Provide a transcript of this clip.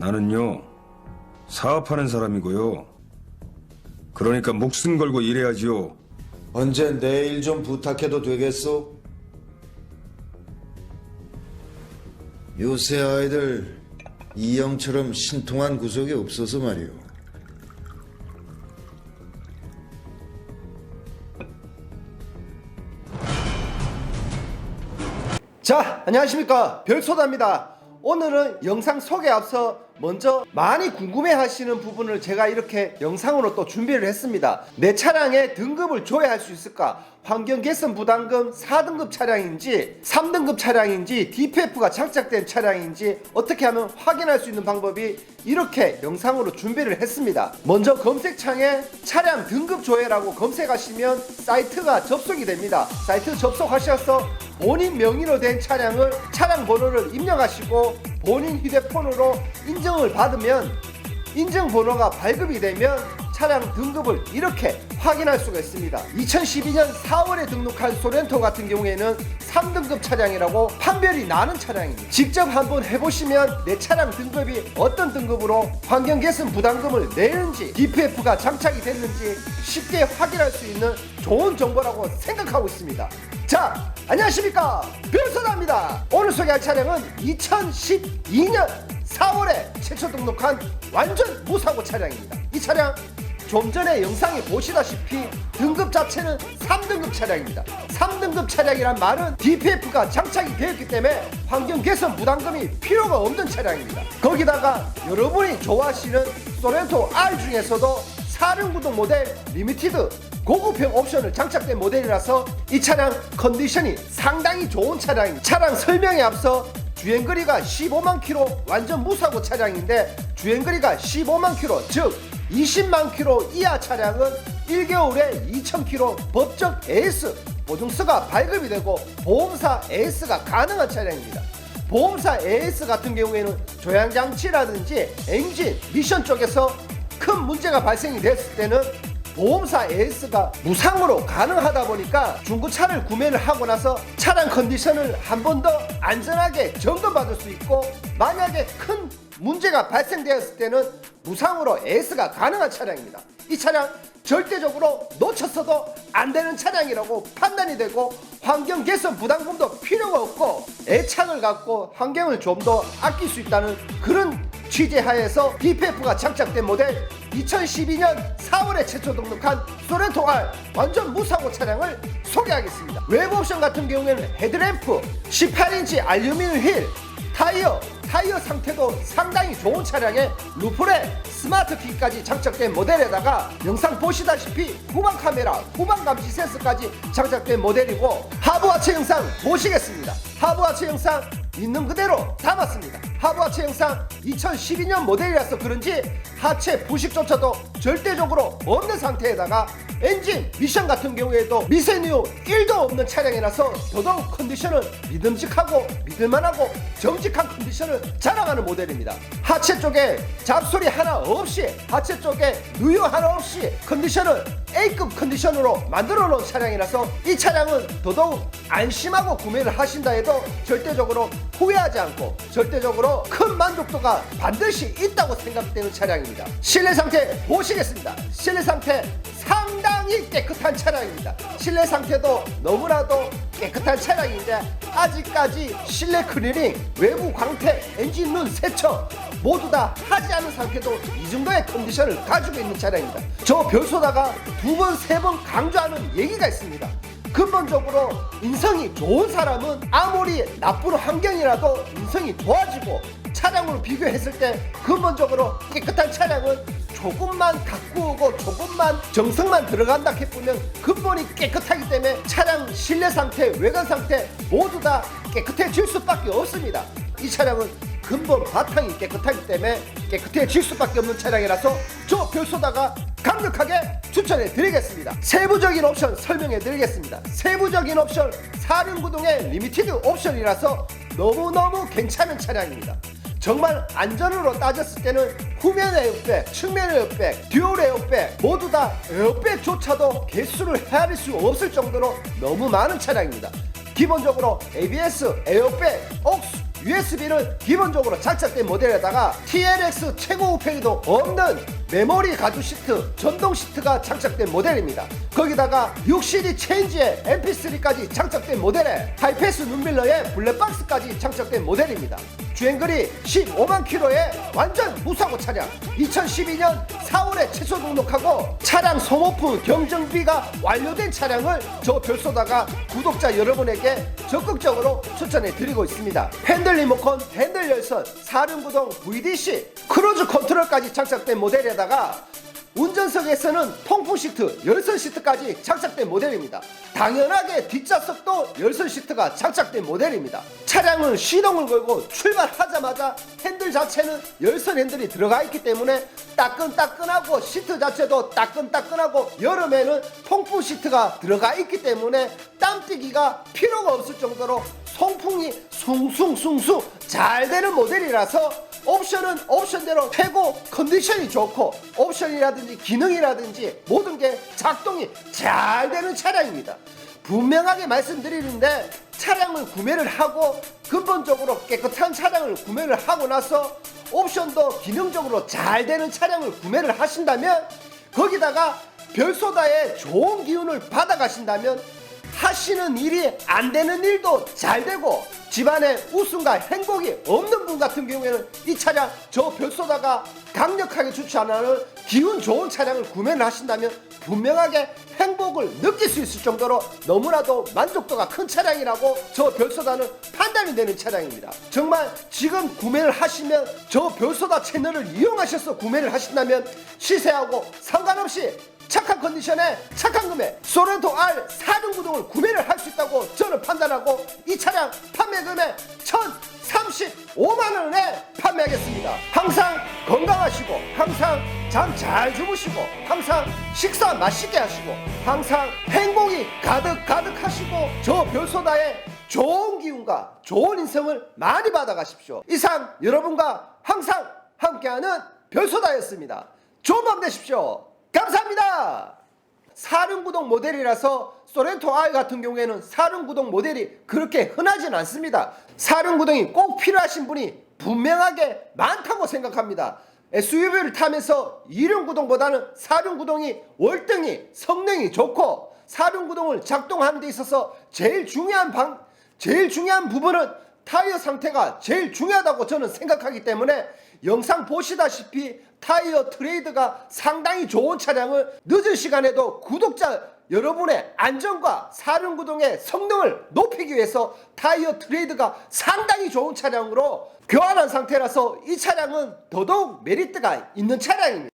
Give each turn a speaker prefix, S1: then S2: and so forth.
S1: 나는요, 사업하는 사람이고요. 그러니까 목숨 걸고 일해야지요.
S2: 언제 내 일 좀 부탁해도 되겠소? 요새 아이들 이형처럼 신통한 구석이 없어서 말이오.
S3: 자, 안녕하십니까. 별소다입니다. 오늘은 영상 소개 앞서 먼저 많이 궁금해 하시는 부분을 제가 이렇게 영상으로 또 준비를 했습니다. 내 차량의 등급을 조회할 수 있을까? 환경 개선 부담금 4등급 차량인지 3등급 차량인지 DPF가 장착된 차량인지 어떻게 하면 확인할 수 있는 방법이 이렇게 영상으로 준비를 했습니다. 먼저 검색창에 차량 등급 조회라고 검색하시면 사이트가 접속이 됩니다. 사이트 접속하셔서 본인 명의로 된 차량을 차량 번호를 입력하시고 본인 휴대폰으로 인증을 받으면 인증 번호가 발급이 되면 차량 등급을 이렇게 확인할 수가 있습니다. 2012년 4월에 등록한 소렌토 같은 경우에는 3등급 차량이라고 판별이 나는 차량입니다. 직접 한번 해보시면 내 차량 등급이 어떤 등급으로 환경 개선 부담금을 내는지 DPF가 장착이 됐는지 쉽게 확인할 수 있는 좋은 정보라고 생각하고 있습니다. 자, 안녕하십니까. 별소다입니다. 오늘 소개할 차량은 2012년 4월에 최초 등록한 완전 무사고 차량입니다. 이 차량 좀 전에 영상에 보시다시피 등급 자체는 3등급 차량입니다. 3등급 차량이란 말은 DPF가 장착이 되었기 때문에 환경 개선 부담금이 필요가 없는 차량입니다. 거기다가 여러분이 좋아하시는 소렌토 R 중에서도 사륜구동 모델 리미티드 고급형 옵션을 장착된 모델이라서 이 차량 컨디션이 상당히 좋은 차량입니다. 차량 설명에 앞서 주행거리가 15만 킬로 완전 무사고 차량인데 주행거리가 15만 킬로 즉 20만 킬로 이하 차량은 1개월에 2천 킬로 법적 AS 보증서가 발급이 되고 보험사 AS가 가능한 차량입니다. 보험사 AS 같은 경우에는 조향장치라든지 엔진, 미션 쪽에서 큰 문제가 발생이 됐을 때는 보험사 AS가 무상으로 가능하다 보니까 중고차를 구매를 하고 나서 차량 컨디션을 한 번 더 안전하게 점검받을 수 있고 만약에 큰 문제가 발생되었을 때는 무상으로 AS가 가능한 차량입니다. 이 차량 절대적으로 놓쳤어도 안 되는 차량이라고 판단이 되고 환경 개선 부담금도 필요가 없고 애착을 갖고 환경을 좀 더 아낄 수 있다는 그런 취재 하에서 DPF가 장착된 모델 2012년 4월에 최초 등록한 소렌토 R 완전 무사고 차량을 소개하겠습니다. 외부 옵션 같은 경우에는 헤드램프, 18인치 알루미늄 휠, 타이어, 타이어 상태도 상당히 좋은 차량에 루프레 스마트 키까지 장착된 모델에다가 영상 보시다시피 후방 카메라, 후방 감지 센서까지 장착된 모델이고 하부 하체 영상 보시겠습니다. 하부 하체 영상 있는 그대로 담았습니다. 하부 하체 영상 2012년 모델이라서 그런지 하체 부식조차도 절대적으로 없는 상태에다가 엔진 미션 같은 경우에도 미세누 1도 없는 차량이라서 더더욱 컨디션은 믿음직하고 믿을만하고 정직한 컨디션을 자랑하는 모델입니다. 하체 쪽에 잡소리 하나 없이 하체 쪽에 누유 하나 없이 컨디션을 A급 컨디션으로 만들어 놓은 차량이라서 이 차량은 더더욱 안심하고 구매를 하신다 해도 절대적으로 후회하지 않고 절대적으로 큰 만족도가 반드시 있다고 생각되는 차량입니다. 실내 상태 보시겠습니다. 실내 상태 상당히 깨끗한 차량입니다. 실내 상태도 너무나도 깨끗한 차량인데 아직까지 실내 클리닝, 외부 광택, 엔진 룬 세척 모두 다 하지 않은 상태도 이 정도의 컨디션을 가지고 있는 차량입니다. 저 별소다가 두 번, 세 번 강조하는 얘기가 있습니다. 근본적으로 인성이 좋은 사람은 아무리 나쁜 환경이라도 인성이 좋아지고 차량으로 비교했을 때 근본적으로 깨끗한 차량은 조금만 가꾸고 조금만 정성만 들어간다 해보면 근본이 깨끗하기 때문에 차량 실내 상태, 외관 상태 모두 다 깨끗해질 수밖에 없습니다. 이 차량은 근본 바탕이 깨끗하기 때문에 깨끗해질 수밖에 없는 차량이라서 저 별소다가 강력하게 추천해 드리겠습니다. 세부적인 옵션 설명해 드리겠습니다. 세부적인 옵션 사륜구동의 리미티드 옵션이라서 너무너무 괜찮은 차량입니다. 정말 안전으로 따졌을 때는 후면 에어백, 측면 에어백, 듀얼 에어백 모두 다 에어백조차도 개수를 헤아릴 수 없을 정도로 너무 많은 차량입니다. 기본적으로 ABS, 에어백, 옥스, USB는 기본적으로 장착된 모델에다가 TLX 최고 우팽이도 없는 메모리 가죽 시트, 전동 시트가 장착된 모델입니다. 거기다가 6CD 체인지에 MP3까지 장착된 모델에 하이패스 눈밀러에 블랙박스까지 장착된 모델입니다. 주행거리 15만 킬로의 완전 무사고 차량. 2012년 4월에 최소 등록하고 차량 소모품 경정비가 완료된 차량을 저 별소다가 구독자 여러분에게 적극적으로 추천해 드리고 있습니다. 핸들 리모컨 핸들 열선 사륜구동 VDC 크루즈 컨트롤까지 장착된 모델에다가 운전석에서는 통풍 시트, 열선 시트까지 장착된 모델입니다. 당연하게 뒷좌석도 열선 시트가 장착된 모델입니다. 차량은 시동을 걸고 출발하자마자 핸들 자체는 열선 핸들이 들어가 있기 때문에 따끈따끈하고 시트 자체도 따끈따끈하고 여름에는 통풍 시트가 들어가 있기 때문에 땀띠기가 필요가 없을 정도로 송풍이 숭숭숭숭 잘 되는 모델이라서 옵션은 옵션대로 최고 컨디션이 좋고 옵션이라든지 기능이라든지 모든 게 작동이 잘 되는 차량입니다. 분명하게 말씀드리는데 차량을 구매를 하고 근본적으로 깨끗한 차량을 구매를 하고 나서 옵션도 기능적으로 잘 되는 차량을 구매를 하신다면 거기다가 별소다의 좋은 기운을 받아가신다면 하시는 일이 안 되는 일도 잘 되고 집안에 웃음과 행복이 없는 분 같은 경우에는 이 차량 저 별소다가 강력하게 추천하는 기운 좋은 차량을 구매를 하신다면 분명하게 행복을 느낄 수 있을 정도로 너무나도 만족도가 큰 차량이라고 저 별소다는 판단이 되는 차량입니다. 정말 지금 구매를 하시면 저 별소다 채널을 이용하셔서 구매를 하신다면 시세하고 상관없이 착한 컨디션에 착한 금액 소렌토 R 4등 구동을 구매를 할 수 있다고 저는 판단하고 이 차량 판매 금액 1,035만 원에 판매하겠습니다. 항상 건강하시고 항상 잠 잘 주무시고 항상 식사 맛있게 하시고 항상 행복이 가득 가득 하시고 저 별소다의 좋은 기운과 좋은 인성을 많이 받아가십시오. 이상 여러분과 항상 함께하는 별소다였습니다. 좋은 밤 되십시오. 감사합니다. 사륜구동 모델이라서 소렌토 R 같은 경우에는 사륜구동 모델이 그렇게 흔하진 않습니다. 사륜구동이 꼭 필요하신 분이 분명하게 많다고 생각합니다. SUV를 타면서 이륜구동보다는 사륜구동이 월등히 성능이 좋고 사륜구동을 작동하는 데 있어서 제일 중요한 방 제일 중요한 부분은 타이어 상태가 제일 중요하다고 저는 생각하기 때문에 영상 보시다시피 타이어 트레이드가 상당히 좋은 차량을 늦은 시간에도 구독자 여러분의 안전과 사륜구동의 성능을 높이기 위해서 타이어 트레이드가 상당히 좋은 차량으로 교환한 상태라서 이 차량은 더더욱 메리트가 있는 차량입니다.